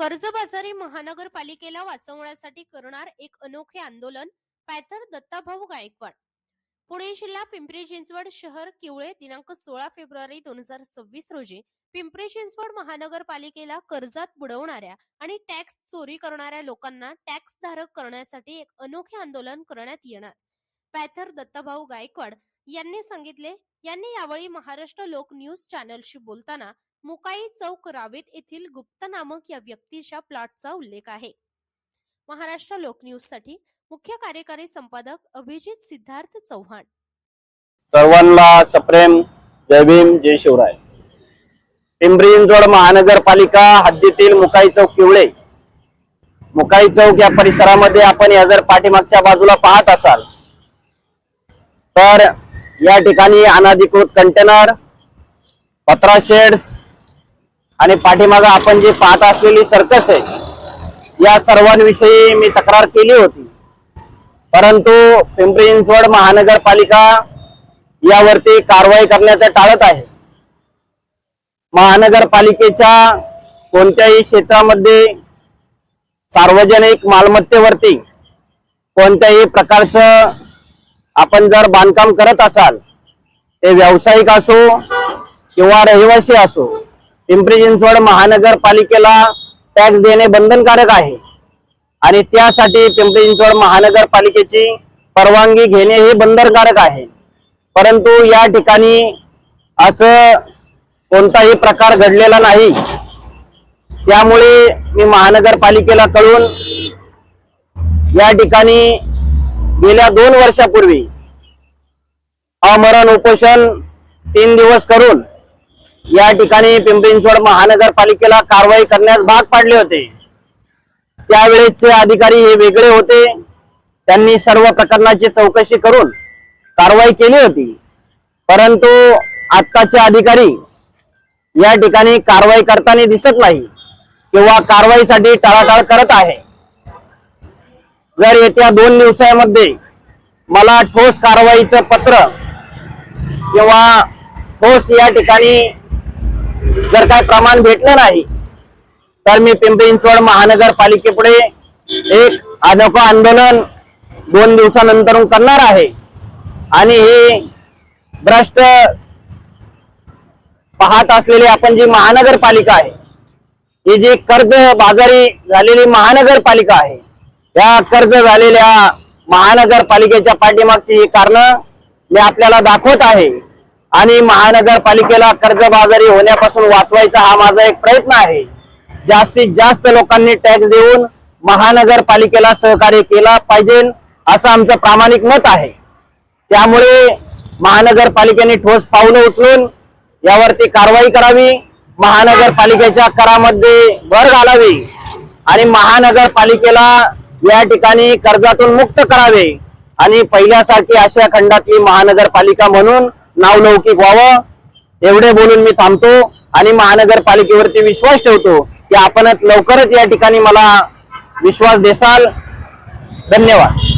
कर्जबाजारी महानगरपालिकेला वाचवण्यासाठी करणार एक अनोखे आंदोलन? पॅथर दत्ताभाऊ गायकवाड. पुणे जिल्हा पिंपरी चिंचवड शहर किवळे दिनांक सोळा फेब्रुवारी दोन हजार सव्वीस रोजी पिंपरी चिंचवड महानगरपालिकेला कर्जात बुडवणाऱ्या आणि टॅक्स चोरी करणाऱ्या लोकांना टॅक्स धारक करण्यासाठी एक अनोखे आंदोलन करण्यात येणार. पॅथर दत्ताभाऊ गायकवाड यांनी सांगितले यांनी यावेळी महाराष्ट्र लोक न्यूज चॅनलशी बोलताना मुकाई चौक रावेत येथील गुप्ता नामक या व्यक्तीच्या प्लॉटचा उल्लेख आहे. महाराष्ट्र लोक न्यूजसाठी मुख्य कार्यकारी संपादक अभिजित सिद्धार्थ चव्हाण. सर्वांना सप्रेम जय भीम जय शिवराय. पिंपरी चिंचवड महानगरपालिका हद्दीतील मुकाई चौक किवळे. मुकाई चौक या परिसरामध्ये आपण या जर पाठीमागच्या बाजूला पाहत असाल तर या ठिकाणी अनाधिकृत कंटेनर पत्रा शेड्स आणि पाठीमागं आपण जी पाहत असलेली सर्कस आहे या सर्वांविषयी मी तक्रार केली होती. परंतु पिंपरी चिंचवड महानगरपालिका यावरती कारवाई करण्याचं टाळत आहे. महानगरपालिकेच्या कोणत्याही क्षेत्रामध्ये सार्वजनिक मालमत्तेवरती कोणत्याही प्रकारचं आपण जर बांधकाम करत असाल ते व्यावसायिक असो किंवा रहिवासी असो पिंपरी चिंचवड महानगरपालिकेला टॅक्स देणे बंधनकारक आहे. आणि त्यासाठी पिंपरी चिंचवड महानगरपालिकेची परवानगी घेणे हे बंधनकारक आहे. परंतु या ठिकाणी असं कोणताही प्रकार घडलेला नाही. त्यामुळे मी महानगरपालिकेला कळून या ठिकाणी गेल्या दोन वर्षापूर्वी अमरण उपोषण तीन दिवस करून या ठिकाणी पिंपरी चिंचवड महानगरपालिकेला कारवाई करण्यास भाग पाडले होते. त्यावेळेसचे अधिकारी हे वेगळे होते. त्यांनी सर्व प्रकरणाची चौकशी करून कारवाई केली होती. परंतु आत्ताचे अधिकारी या ठिकाणी कारवाई करताना दिसत नाही किंवा कारवाईसाठी टाळाटाळ करत आहे. जर येत्या दोन दिवसामध्ये मला ठोस कारवाईचं पत्र किंवा ठोस या ठिकाणी जर काय प्रमाण भेटलं नाही तर मी पिंपरी चिंचवड महानगरपालिकेपुढे एक अनोखं आंदोलन दोन दिवसानंतर करणार आहे. आणि हे भ्रष्ट पाहत असलेली आपण जी महानगरपालिका आहे ही जी कर्ज बाजारी झालेली महानगरपालिका आहे या कर्ज झालेल्या महानगरपालिकेच्या पाठीमागची ही कारणं मी आपल्याला दाखवत आहे. आणि महानगरपालिकेला कर्जबाजारी होण्यापासून वाचवायचा हा माझा एक प्रयत्न आहे. जास्तीत जास्त लोकांनी टॅक्स देऊन महानगरपालिकेला सहकार्य केला पाहिजे असं आमचं प्रामाणिक मत आहे. त्यामुळे महानगरपालिकेने ठोस पावलं उचलून यावरती कारवाई करावी महानगरपालिकेच्या करामध्ये भर घालावी आणि महानगरपालिकेला या ठिकाणी कर्जातून मुक्त करावे. आणि पहिल्यासारखी आशिया खंडातली महानगरपालिका म्हणून नावलौकिक व्हावं एवढे बोलून मी थांबतो. आणि महानगरपालिकेवरती विश्वास ठेवतो की आपणच लवकरच या ठिकाणी मला विश्वास देसाल. धन्यवाद.